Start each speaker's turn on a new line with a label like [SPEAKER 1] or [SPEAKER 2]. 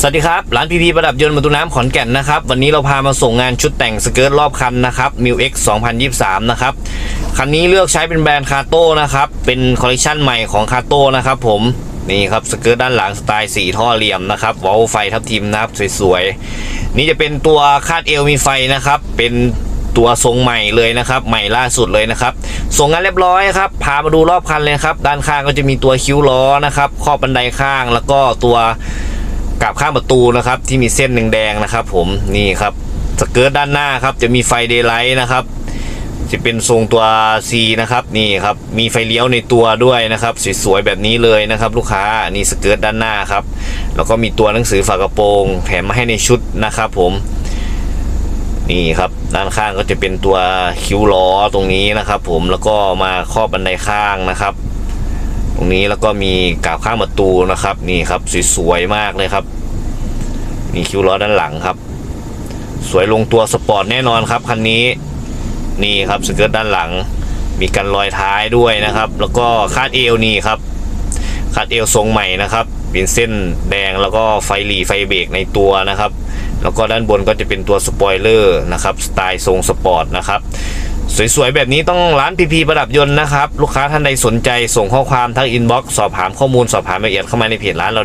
[SPEAKER 1] สวัสดีครับ ร้านพีพีประดับยนต์ประตูน้ำขอนแก่นนะครับ วันนี้เราพามาส่งงานชุดแต่งสเกิร์ตรอบคันนะครับ m ิว X 2023 นะครับ คันนี้เลือกใช้เป็นแบรนด์คาโต้นะครับ เป็นคอลเลคชันใหม่ของคาโต้นะครับผม นี่ครับสเกิร์ตด้านหลังสไตล์สีท่อเหลี่ยมนะครับวอลไฟทับทิมนะครับสวยๆ นี่จะเป็นตัวคาดเอวมีไฟนะครับ เป็นตัวทรงใหม่เลยนะครับ ใหม่ล่าสุดเลยนะครับ ส่งงานเรียบร้อยครับ พามาดูรอบคันเลยครับ ด้านข้างก็จะมีตัวคิ้วล้อนะครับครอบบันไดข้างแล้วก็ตัว กับข้างประตูนะครับ ที่มีเส้นแดงๆนะครับ ผมนี่ครับสเกิร์ตด้านหน้าครับ จะมีไฟเดย์ไลท์นะครับจะเป็นทรงตัว C นะครับนี่ครับมีไฟเลี้ยวในตัวด้วยนะครับสวยๆแบบนี้เลยนะครับ ลูกค้านี่สเกิร์ตด้านหน้าครับแล้วก็มีตัวหนังสือฝากระโปรงแถมมาให้ในชุดนะครับ ผมนี่ครับด้านข้างก็จะเป็นตัวคิ้วล้อตรงนี้นะครับ ผมแล้วก็มาครอบบันไดข้างนะครับ ตรงนี้แล้วก็มีกาบข้างประตูนะครับ นี่ครับสวยๆมากเลยครับ มีคิ้วล้อด้านหลังครับ สวยลงตัวสปอร์ตแน่นอนครับคันนี้นี่ครับสเกิร์ตด้านหลัง มีกันรอยท้ายด้วยนะครับ แล้วก็คาดเอวนี่ครับคาดเอวทรงใหม่นะครับเป็นเส้นแดงแล้วก็ไฟหลีไฟเบรกในตัวนะครับ แล้วก็ด้านบนก็จะเป็นตัวสปอยเลอร์นะครับสไตล์ทรงสปอร์ตนะครับ สวยๆ แบบนี้ต้องร้านพีพีประดับยนต์นะครับ ลูกค้าท่านใดสนใจส่งข้อความทางอินบ็อกซ์สอบถามข้อมูลสอบถามรายละเอียดเข้ามาในเพจร้านเรา